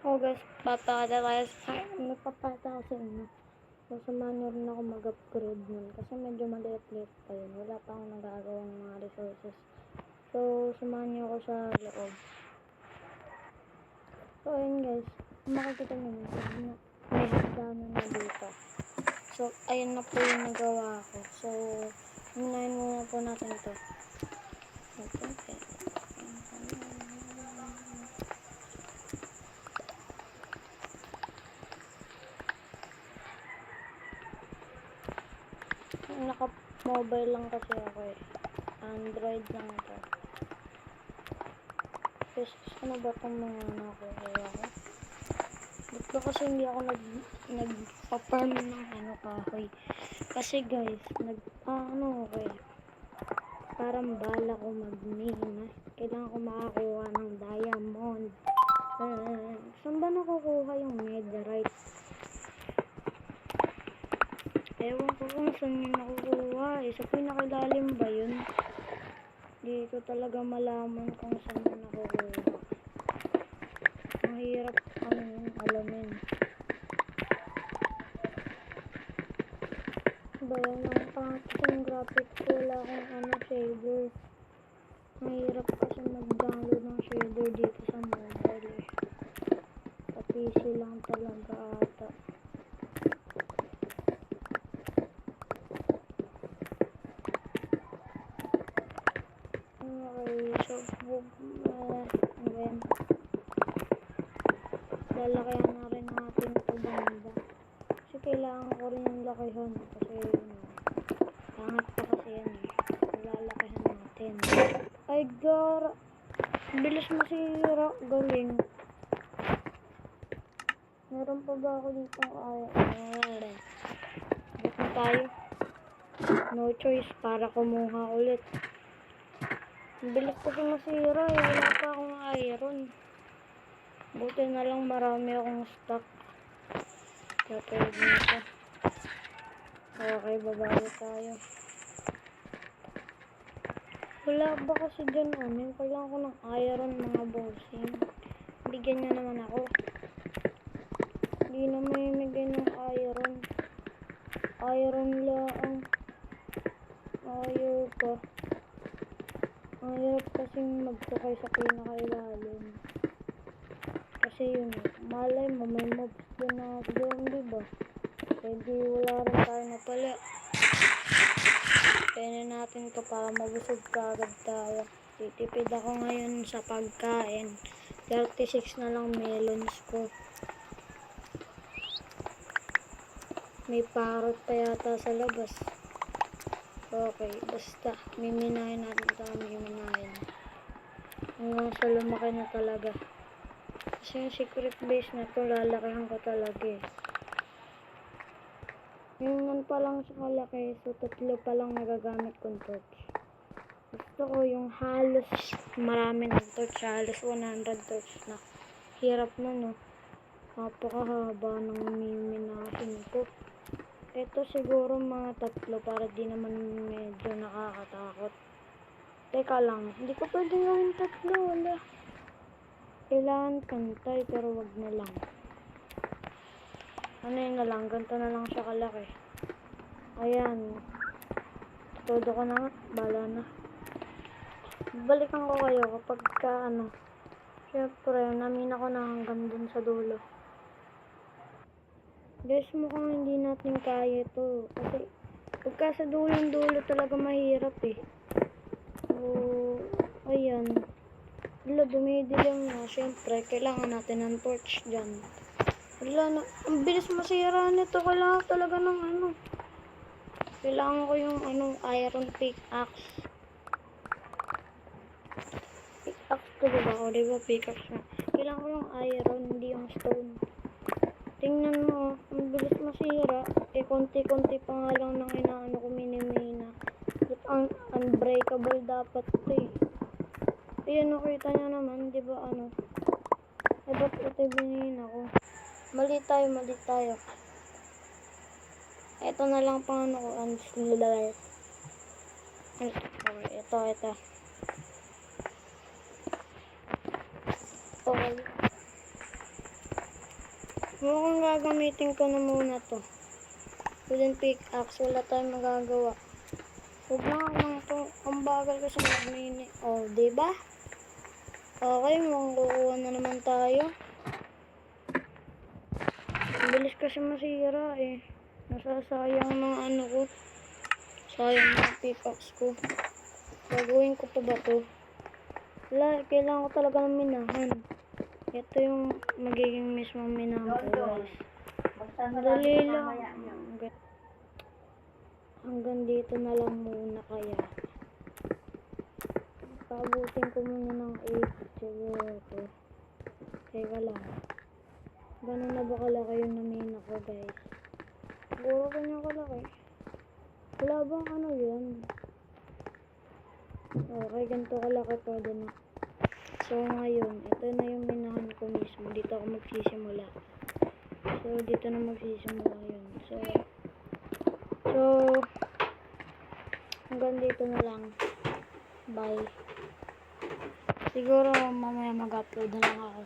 Oh guys, papakita tayo sa magpapakita sa inyo. So, niyo rin ako mag-upgrade nun. Kasi medyo maliit-liit pa yun. Wala pa akong nagagawang mga resources. So, samahan niyo ako sa loob. So, ayun guys. Makikita niyo na, may hagdanan na dito. So, ayun na po yung nagawa ko. So, unahin muna po natin to. Ito, okay. Naka-mobile lang kasi ako eh. Android lang to. Tapos, ano ba itong mga nakukuha ko? Ba't ba kasi hindi ako nag, nagpa-farm ng ano kahoy? Kasi guys, nag, ano eh. Parang bala ko mag-mina. Kailangan ko makakuha ng diamond. Uh, saan ba nakukuha yung netherite? Ewan ko kung saan yun nakukuha eh. Sa pinakalalim ba yun? Di ko talaga malaman kung saan yun nakukuha. Mahirap ang alamin. Ba yan ang pangit yung graphics ko. Wala akong ano shader. Mahirap kasi mag-download ng shader dito sa mobile eh. Sa PC lang talaga ata. Okay, so, bug, uh, again. Lalakihan na rin natin ito banda. Kasi kailangan ko rin yung lakihan. Kasi, yun, pangit pa kasi yan eh. Lalakihan natin. Ay, gar. Bilis masira. Galing. Meron pa ba ako dito? Ay. Ba't na tayo? No choice para kumuha ulit. Bilis kasi masira eh. Wala pa akong iron. Buti na lang marami akong stock. Katulad nito. Okay, babae tayo. Wala ba kasi dyan ano? Kailangan ko ng iron mga bossing. Bigyan niya naman ako. Hindi na may migay ng iron. Iron lang. Ayaw ko. Ang hirap kasing magtukay sa pinakailalim. Kasi yun, malay mo, may mobs doon na doon, di ba? Pwede wala rin tayo na pala. Kaya natin to para mabusog kagad tayo. Titipid ako ngayon sa pagkain. 36 na lang melons ko. May parrot pa yata sa labas. Okay, basta miminahin natin ito miminahin. Hanggang sa lumaki na talaga. Kasi yung secret base na to, lalakihan ko talaga eh. Yung nan pa lang sa kalaki, so tatlo pa lang nagagamit kong torch. Gusto ko yung halos marami ng torch, halos 100 torch na. Hirap na no. Napakahaba ng miminahin ko. Ito siguro mga tatlo para di naman medyo nakakatakot. Teka lang, hindi ko pwedeng gawin tatlo, wala. Kailangan pantay pero wag na lang. Ano yun na lang, ganito na lang siya kalaki. Ayan. Todo ko na bala na. Balikan ko kayo kapag ka ano. Siyempre, namin ako na hanggang dun sa dulo. Guys, mukhang hindi natin kaya to. Kasi, pagka sa dulong-dulo talaga mahirap eh. So, ayan. Wala, dumidilim na. Siyempre, kailangan natin ng torch dyan. Wala na. Ang bilis masira nito. Kailangan talaga ng ano. Kailangan ko yung ano, iron pickaxe. Pickaxe to diba? O diba pickaxe na. Kailangan ko yung iron, hindi yung stone. Tingnan mo, ang bilis masira. Eh, konti-konti pa nga lang nang inaano ko minimina. But ang unbreakable dapat to eh. Ayan, nakita niya naman, di ba ano? Eh, ba't ito binina ko? Mali tayo, mali tayo. Ito na lang pang ano ko, ang. Okay, ito, ito. Okay. Mukhang gagamitin ko na muna to. Wooden pickaxe, wala tayong magagawa. Huwag na lang to. Ang bagal kasi magmini. Oh, di ba? Okay, mukhang kukuha na naman tayo. Ang bilis kasi masira eh. Nasasayang mga ano ko. Sayang mga pickaxe ko. Gagawin ko pa ba to? Wala, kailangan ko talaga ng minahan. Ito yung magiging mismo minahan ko guys. Madali lang. Hanggang dito na lang muna kaya. Paabutin ko muna ng 8 siguro to. Teka lang. Ganun na ba kalaki yung namina ko guys? Siguro ganyan kalaki. Wala bang ano yun? Okay, ganito kalaki pwede na. So ngayon, ito na yung minahan ko mismo. Dito ako magsisimula. So, dito na magsisimula yun. So, so, hanggang dito na lang. Bye. Siguro mamaya mag-upload na lang ako.